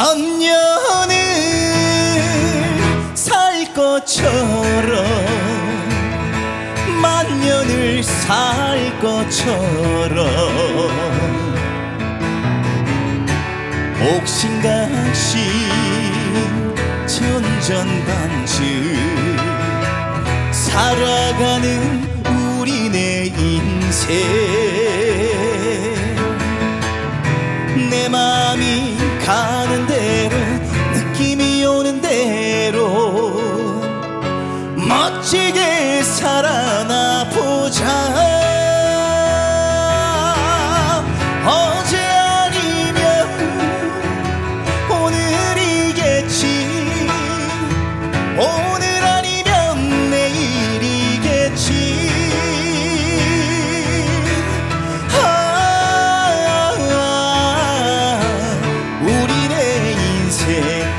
천년을 살 것처럼 만년을 살 것처럼. 옥신각신 천전반즉 살아가는 우리네 인생. 내 마음이 가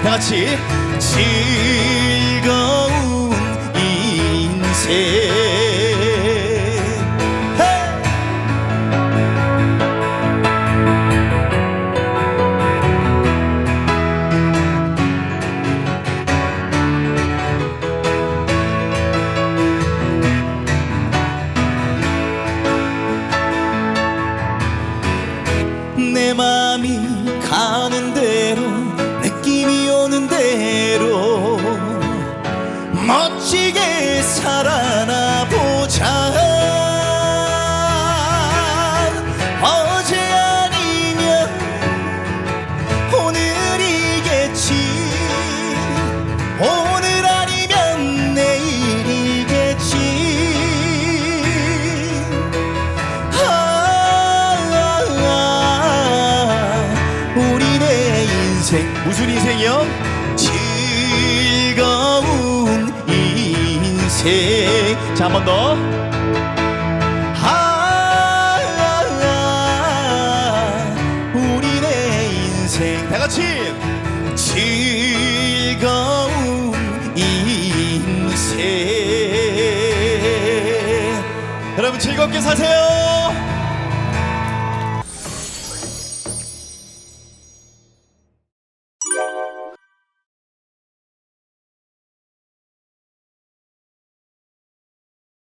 다 같이 즐거운 인생! 내 맘이 가는 대로 오는 대로 멋지게 살아나 보자. 어제 아니면 오늘이겠지. 오늘 아니면 내일이겠지. 아, 우리네 인생. 무슨 인생이요? 즐거운 인생 자 한 번 더. 아, 우리네 인생 다 같이 즐거운 인생 여러분 즐겁게 사세요.